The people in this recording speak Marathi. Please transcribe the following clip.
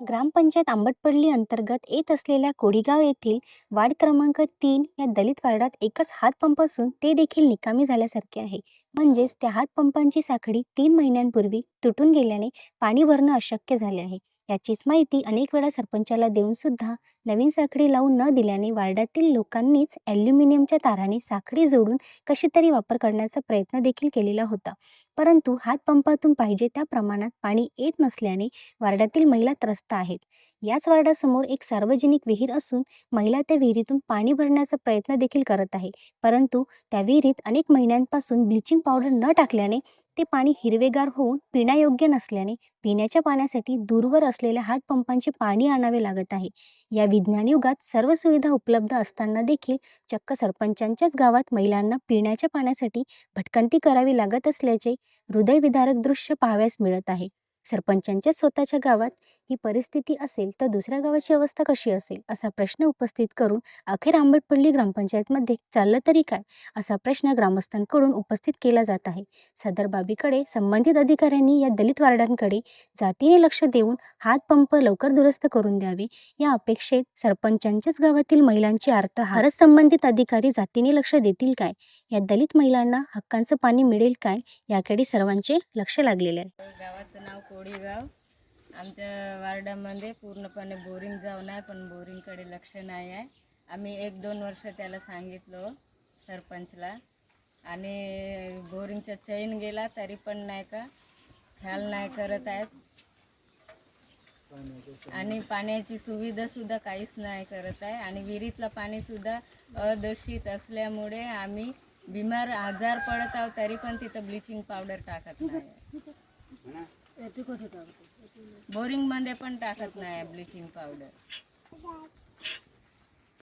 ग्रामपंचायत आंबटपल्ली अंतर्गत येत असलेल्या कोडीगाव येथील वार्ड क्रमांक तीन या दलित वार्डात एकच हातपंप असून ते देखील निकामी झाल्यासारखे आहे. म्हणजेच त्या हातपंपांची साखळी तीन महिन्यांपूर्वी तुटून गेल्याने पाणी भरणं अशक्य झाले आहे. याचीच माहिती अनेक वेळा सरपंचाला देऊन सुद्धा नवीन साखळी लावून न दिल्याने वार्डातील लोकांनीच ॲल्युमिनियमच्या ताराने साखळी जोडून कशी तरी वापर करण्याचा प्रयत्न देखील केलेला होता. परंतु हातपंपातून पाहिजे त्या प्रमाणात पाणी येत नसल्याने वार्डातील महिला त्रस्त आहेत. याच वार्डासमोर एक सार्वजनिक विहीर असून महिला त्या विहिरीतून पाणी भरण्याचा प्रयत्न देखील करत आहे. परंतु त्या विहिरीत अनेक महिन्यांपासून ब्लिचिंग पावडर न टाकल्याने ते पाणी हिरवेगार होऊन पिण्यायोग्य नसल्याने पिण्याच्या पाण्यासाठी दूरवर असलेल्या हातपंपांचे पाणी आणावे लागत आहे. या विज्ञान युगात सर्व सुविधा उपलब्ध असताना देखील चक्क सरपंचांच्याच गावात महिलांना पिण्याच्या पाण्यासाठी भटकंती करावी लागत असल्याचे हृदयविदारक दृश्य पाहावयास मिळत आहे. सरपंचांच्या स्वतःच्या गावात ही परिस्थिती असेल तर दुसऱ्या गावाची अवस्था कशी असेल? असा प्रश्न उपस्थित करून अखेर आंबटपल्ली ग्रामपंचायतमध्ये चाललं तरी काय? असा प्रश्न ग्रामस्थांकडून उपस्थित केला जात आहे. सदर बाबीकडे संबंधित अधिकाऱ्यांनी या दलित वार्डांकडे जातीने लक्ष देऊन हातपंप लवकर दुरुस्त करून द्यावे. या अपेक्षेत सरपंचांच्याच गावातील महिलांची अर्थ हरच संबंधित अधिकारी जातीने लक्ष देतील काय? या दलित महिलांना हक्कांचं पाणी मिळेल काय? याकडे सर्वांचे लक्ष लागलेले आहे. नाव कोळीगाव. आमच्या वार्डामध्ये पूर्णपणे बोरिंग जाऊन आहे पण बोरिंगकडे लक्ष नाही आहे. आम्ही एक दोन वर्ष त्याला सांगितलो सरपंचला. आणि बोरिंगचा चैन गेला तरी पण नाही का ख्याल नाही करत आहेत. आणि पाण्याची सुविधासुद्धा काहीच नाही करत आहे. आणि विहिरीतलं पाणीसुद्धा अदूषित असल्यामुळे आम्ही बिमार आजार पडत आहोत तरी पण तिथं ब्लिचिंग पावडर टाकत नाही. बोरिंगमध्ये पण टाकत नाही ब्लिचिंग पावडर